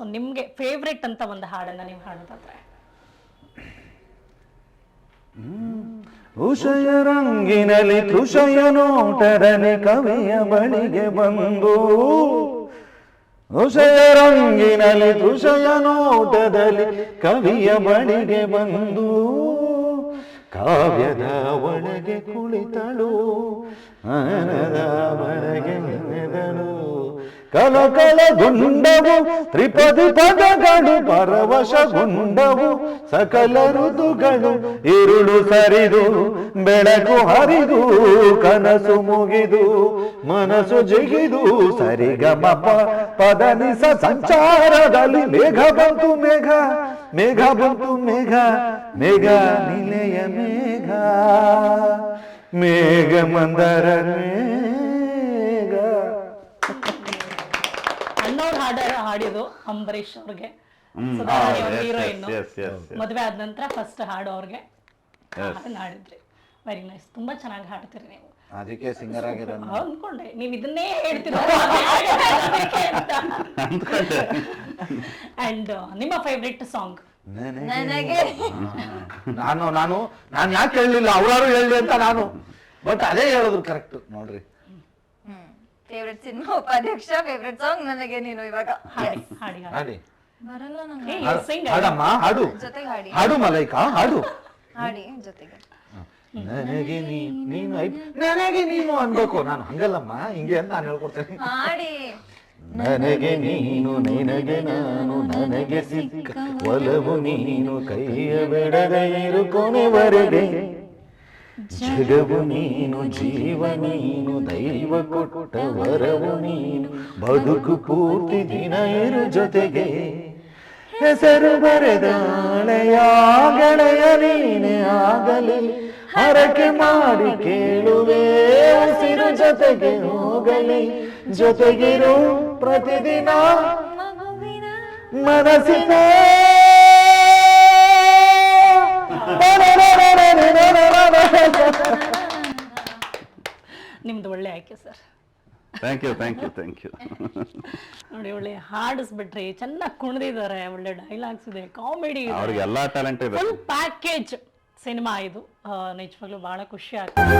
So ನಿಮ್ಗೆ favourite ಅಂತ ಒಂದು ಹಾಡನ್ನ ನೀವು ಹಾಡೋದಾದ್ರೆ. ಋಷಯ ರಂಗಿನಲ್ಲಿ ಋಷಯ ನೋಟದಲ್ಲಿ ಕವಿಯ ಬಳಿಗೆ ಬಂದು. ಋಷಯ ರಂಗಿನಲ್ಲಿ ಋಷಯ ನೋಟದಲ್ಲಿ ಕವಿಯ ಬಳಿಗೆ ಬಂದು. ಕಾವ್ಯದ ಒಳಗೆ ಕುಳಿತಳು ಆನದ ಕಲ ಗುಂಡವು ತ್ರಿಪದಿ ಪದಗಳು ಪರವಶಗೊಂಡವು, ಸಕಲ ಋತುಗಳು ಇರುಳು ಸರಿದು, ಬೆಳಕು ಹರಿದು, ಕನಸು ಮುಗಿದು, ಮನಸ್ಸು ಜಿಗಿದು ಸರಿಗಮ ಪದನಿಸ ಸಂಚಾರದಲ್ಲಿ ಮೇಘ ಬಂತು ಮೇಘ ಮೇಘ ಬಂತು ಮೇಘ ಮೇಘ ನಿಲೆಯ ಮೇಘ ಮೇಘ ಮಂದರ ಮೇಘ. ಅಣ್ಣವ್ರು ಹಾಡ ಹಾಡಿದ್ದು ಅಂಬರೀಷ್ ಅವ್ರಿಗೆ. ಅವ್ರು ಹೀರೋಯಿನ್ ಮದ್ವೆ ಆದ ನಂತರ ಫಸ್ಟ್ ಹಾಡು ಅವ್ರಿಗೆ. ಹಾಡನ್ನ ಹಾಡಿದ್ರಿ. ವೆರಿ ನೈಸ್ ತುಂಬಾ ಚೆನ್ನಾಗಿ ಹಾಡ್ತೀರಿ ನೀವು. ಅದಕ್ಕೆ ಸಿಂಗರ್ ಆಗಿರೋ ಅನ್ಕೊಂಡೆ. ನೀವು ಇದನ್ನೇ ಹೇಳ್ತೀರ ಅಂಡ್ ನಿಮ್ಮ ಫೇವ್ರೆಟ್ ಸಾಂಗ್ ನನಗೆ. ನಾನು ನಾನು ನಾನು ಯಾಕೆ ಹೇಳಲಿಲ್ಲ? ಅವ್ರಾರು ಹೇಳಿ ಅಂತ ನಾನು. ಬಟ್ ಅದೇ ಹೇಳಿದ್ರು ಕರೆಕ್ಟ್ ನೋಡ್ರಿ. ಫೇವ್ರೆಟ್ ಸಿನಿಮಾ ಉಪಾಧ್ಯಕ್ಷ ಫೇವ್ರೆಟ್ ಸಾಂಗ್ ನನಗೆ ನೀನು ಇವಾಗ ಹಾಡಿ. ಹಾಡಿ ಹಾಡಿ. ಹಾಡಿ. ಬರಲ್ಲ ಏ, sing. ಹಾಡಮ್ಮ ಹಾಡು. ಜೊತೆಗೆ ಹಾಡಿ. ಹಾಡು ಮಲೈಕಾ ಹಾಡು. ಹಾಡಿ ಜೊತೆಗೆ. ನನಗೆ ನೀ ನೀನು ಐ- ನನಗೆ ನೀನು ಅನ್ಬೇಕು. ನಾನು ಹಂಗಲ್ಲಮ್ಮ ಹಿಂಗೆ ಅಂತ ನಾನು ಹೇಳ್ಕೊಡ್ತೇನೆ. ಹಾಡಿ. ನನಗೆ ನೀನು ನಿನಗೆ ನಾನು ನನಗೆ ಸಿಕ್ಕ ಒಲವು ನೀನು. ಕೈಯ ಬಿಡದೆ ಇರು ಕೊನೆವರೆಗೆ ಜಗವು ನೀನು, ಜೀವ ನೀನು, ದೈವ ಕೊಟ್ಟ ವರವು ನೀನು. ಬದುಕು ಪೂರ್ತಿ ದಿನ ಇರು ಜೊತೆಗೆ. ಹೆಸರು ಬರೆದಾಳೆಯ ಗೆಳೆಯ ನೀನೆ ಆಗಲಿ. ಹರಕೆ ಮಾಡಿ ಕೇಳುವೆ ಹಸಿರು ಜೊತೆಗೆ ಹೋಗಲಿ. ಜೊತೆಗಿರು ಪ್ರತಿದಿನ. ಮನಸ್ಸಿನ ನಿಮ್ದು ಒಳ್ಳೆ ಆಯ್ಕೆ sir. Thank you thank you thank you ನೋಡಿ ಒಳ್ಳೆ ಹಾಡಿಸ್ಬಿಟ್ರಿ ಚೆನ್ನಾಗಿ ಕುಣಿದಿದ್ದಾರೆ ಒಳ್ಳೆ ಡೈಲಾಗ್ಸ್ ಇದೆ ಕಾಮಿಡಿ ಅವ್ರಿಗೆ ಎಲ್ಲಾ ಟ್ಯಾಲೆಂಟ್ ಇದೆ ಫುಲ್ ಪ್ಯಾಕೇಜ್ ಸಿನಿಮಾ ಇದು. ನಿಜವಾಗ್ಲೂ ಬಹಳ ಖುಷಿ ಆಗ್ತದೆ.